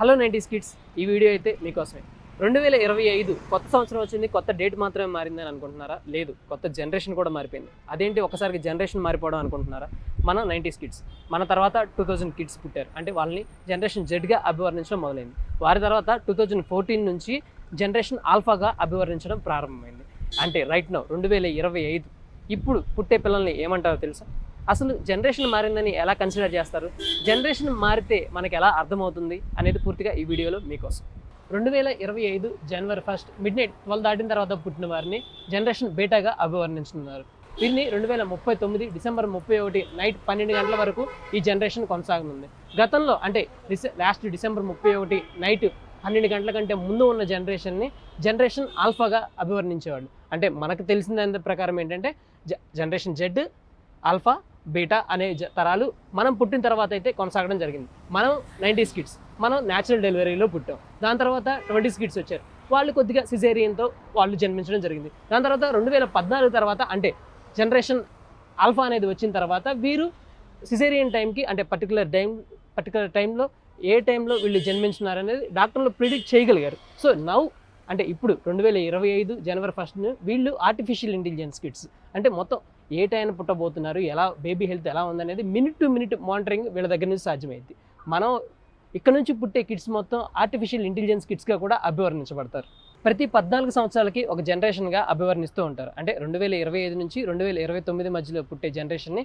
Hello ninety skits ఈ video అయితే మీకోసమే. రెండు వేల ఇరవై ఐదు కొత్త సంవత్సరం వచ్చింది కొత్త డేట్ మాత్రమే మారిందని అనుకుంటున్నారా? లేదు కొత్త జనరేషన్ కూడా మారిపోయింది. అదేంటి ఒకసారికి జనరేషన్ మారిపోవడం అనుకుంటున్నారా? మన నైంటీస్ కిడ్స్ మన తర్వాత టూ థౌజండ్ కిడ్స్ పుట్టారు. అంటే వాళ్ళని జనరేషన్ జెడ్గా అభివర్ణించడం మొదలైంది. వారి తర్వాత టూ థౌజండ్ ఫోర్టీన్ నుంచి జనరేషన్ ఆల్ఫాగా అభివర్ణించడం ప్రారంభమైంది. అంటే రైట్ నో రెండు వేల ఇరవై ఐదు. ఇప్పుడు పుట్టే పిల్లల్ని ఏమంటారో తెలుసా? అసలు జనరేషన్ మారిందని ఎలా కన్సిడర్ చేస్తారు? జనరేషన్ మారితే మనకి ఎలా అర్థమవుతుంది అనేది పూర్తిగా ఈ వీడియోలో మీకోసం. రెండు వేల ఇరవై ఐదు జనవరి ఫస్ట్ మిడ్ నైట్ ట్వెల్వ్ దాటిన తర్వాత పుట్టిన వారిని జనరేషన్ బేటాగా అభివర్ణించుతున్నారు వీరిని రెండు వేల ముప్పై తొమ్మిది డిసెంబర్ ముప్పై ఒకటి నైట్ పన్నెండు గంటల వరకు ఈ జనరేషన్ కొనసాగనుంది. గతంలో అంటే డిసె లాస్ట్ డిసెంబర్ ముప్పై ఒకటి నైట్ పన్నెండు గంటల కంటే ముందు ఉన్న జనరేషన్ని జనరేషన్ ఆల్ఫాగా అభివర్ణించేవాళ్ళు. అంటే మనకు తెలిసిన దాని ప్రకారం ఏంటంటే జ జనరేషన్ జెడ్ ఆల్ఫా బీటా అనే జ- తరాలు మనం పుట్టిన తర్వాత అయితే కొనసాగడం జరిగింది. మనం నైంటీస్ కిడ్స్ మనం న్యాచురల్ డెలివరీలో పుట్టాం. దాని తర్వాత ట్వంటీస్ కిడ్స్ వచ్చారు. వాళ్ళు కొద్దిగా సిజేరియన్తో వాళ్ళు జన్మించడం జరిగింది. దాని తర్వాత రెండు వేల పద్నాలుగు తర్వాత అంటే జనరేషన్ ఆల్ఫా అనేది వచ్చిన తర్వాత వీరు సిజేరియన్ టైంకి అంటే పర్టికులర్ టైం పర్టికులర్ టైంలో ఏ టైంలో వీళ్ళు జన్మించున్నారు అనేది డాక్టర్లు ప్రిడిక్ట్ చేయగలిగారు. సో నౌ అంటే ఇప్పుడు రెండు వేల ఇరవై ఐదు జనవరి ఫస్ట్ వీళ్ళు ఆర్టిఫిషియల్ ఇంటెలిజెన్స్ కిట్స్ అంటే మొత్తం ఏ టైం పుట్టబోతున్నారు ఎలా బేబీ హెల్త్ ఎలా ఉందనేది మినిట్ టు మినిట్ మానిటరింగ్ వీళ్ళ దగ్గర నుంచి సాధ్యమైంది మనం ఇక్కడ నుంచి పుట్టే కిడ్స్ మొత్తం ఆర్టిఫిషియల్ ఇంటెలిజెన్స్ కిడ్స్గా కూడా అభివర్ణించబడతారు. ప్రతి పద్నాలుగు సంవత్సరాలకి ఒక జనరేషన్గా అభివర్ణిస్తూ ఉంటారు. అంటే రెండు వేల ఇరవై ఐదు నుంచి రెండు వేల ఇరవై తొమ్మిది మధ్యలో పుట్టే జనరేషన్ని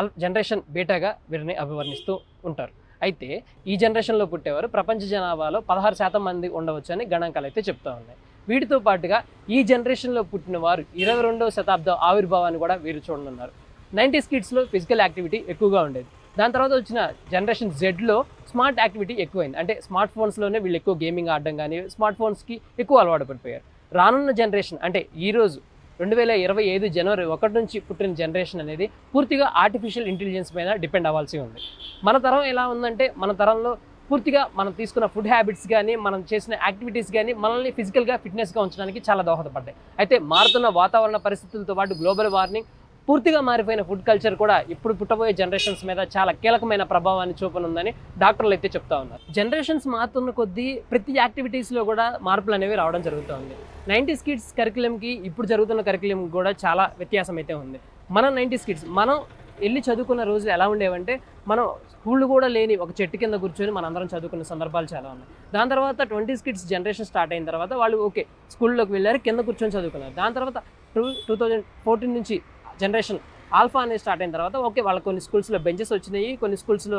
అల్ జనరేషన్ బేటాగా వీరిని అభివర్ణిస్తూ ఉంటారు. అయితే ఈ జనరేషన్లో పుట్టేవారు ప్రపంచ జనాభాలో పదహారు శాతం మంది ఉండవచ్చు అని గణాంకాలు అయితే చెప్తూ ఉన్నాయి. వీటితో పాటుగా ఈ జనరేషన్లో పుట్టిన వారు ఇరవై రెండవ శతాబ్దం ఆవిర్భావాన్ని కూడా వీరు చూడనున్నారు. నైంటీస్ కిడ్స్లో ఫిజికల్ యాక్టివిటీ ఎక్కువగా ఉండేది. దాని తర్వాత వచ్చిన జనరేషన్ జెడ్లో స్మార్ట్ యాక్టివిటీ ఎక్కువైంది. అంటే స్మార్ట్ ఫోన్స్లోనే వీళ్ళు ఎక్కువ గేమింగ్ ఆడడం కానీ స్మార్ట్ ఫోన్స్కి ఎక్కువ అలవాటు పడిపోయారు. రానున్న జనరేషన్ అంటే ఈరోజు రెండు వేల ఇరవై ఐదు జనవరి ఒకటి నుంచి పుట్టిన జనరేషన్ అనేది పూర్తిగా ఆర్టిఫిషియల్ ఇంటెలిజెన్స్ మీద డిపెండ్ అవ్వాల్సి ఉంది. మన తరం ఎలా ఉందంటే మన తరంలో పూర్తిగా మనం తీసుకున్న ఫుడ్ హ్యాబిట్స్ కానీ మనం చేసిన యాక్టివిటీస్ కానీ మనల్ని ఫిజికల్గా ఫిట్నెస్గా ఉంచడానికి చాలా దోహదపడ్డాయి. అయితే మారుతున్న వాతావరణ పరిస్థితులతో పాటు గ్లోబల్ వార్మింగ్ పూర్తిగా మారిపోయిన ఫుడ్ కల్చర్ కూడా ఇప్పుడు పుట్టబోయే జనరేషన్స్ మీద చాలా కీలకమైన ప్రభావాన్ని చూపనుందని డాక్టర్లు అయితే చెప్తా ఉన్నారు. జనరేషన్స్ మారుతున్న కొద్దీ ప్రతి యాక్టివిటీస్లో కూడా మార్పులు అనేవి రావడం జరుగుతుంది నైంటీస్ కిడ్స్ కరికులంకి ఇప్పుడు జరుగుతున్న కరికులం కూడా చాలా వ్యత్యాసం అయితే ఉంది. మన నైంటీస్ కిడ్స్ మనం వెళ్ళి చదువుకున్న రోజులు ఎలా ఉండేవంటే మనం స్కూళ్ళు కూడా లేని ఒక చెట్టు కింద కూర్చొని మనందరం చదువుకున్న సందర్భాలు చాలా ఉన్నాయి. దాని తర్వాత ట్వంటీ కిడ్స్ జనరేషన్ స్టార్ట్ అయిన తర్వాత వాళ్ళు ఓకే స్కూల్లోకి వెళ్ళారు కింద కూర్చొని చదువుకున్నారు. దాని తర్వాత టూ టూ థౌజండ్ ఫోర్టీన్ నుంచి జనరేషన్ ఆల్ఫా అనేది స్టార్ట్ అయిన తర్వాత ఓకే వాళ్ళ కొన్ని స్కూల్స్లో బెంచెస్ వచ్చినాయి కొన్ని స్కూల్స్లో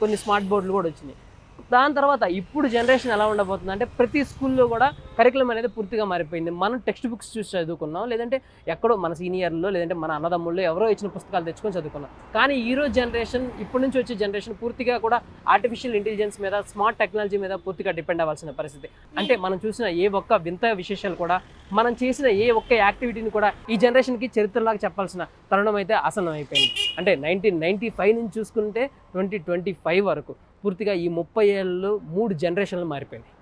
కొన్ని స్మార్ట్ బోర్డులు కూడా వచ్చినాయి. దాని తర్వాత ఇప్పుడు జనరేషన్ ఎలా ఉండబోతుంది అంటే ప్రతి స్కూల్లో కూడా కరికులం అనేది పూర్తిగా మారిపోయింది. మనం టెక్స్ట్ బుక్స్ చూసి చదువుకున్నాం లేదంటే ఎక్కడో మన సీనియర్లో లేదంటే మన అన్నదమ్ముళ్ళు ఎవరో ఇచ్చిన పుస్తకాలు తెచ్చుకొని చదువుకున్నాం. కానీ ఈరోజు జనరేషన్ ఇప్పటి నుంచి వచ్చే జనరేషన్ పూర్తిగా కూడా ఆర్టిఫిషియల్ ఇంటెలిజెన్స్ మీద స్మార్ట్ టెక్నాలజీ మీద పూర్తిగా డిపెండ్ అవ్వాల్సిన పరిస్థితి. అంటే మనం చూసిన ఏ ఒక్క వింత విశేషాలు కూడా మనం చేసిన ఏ ఒక్క యాక్టివిటీని కూడా ఈ జనరేషన్కి చరిత్రలాగా చెప్పాల్సిన తరుణం అయితే ఆసనం అయిపోయింది అంటే నైన్టీన్ నైన్టీ ఫైవ్ నుంచి చూసుకుంటే ట్వంటీ ట్వంటీ ఫైవ్ వరకు. పూర్తిగా ఈ ముప్పై ఏళ్ళు మూడు జనరేషన్లు మారిపోయినాయి.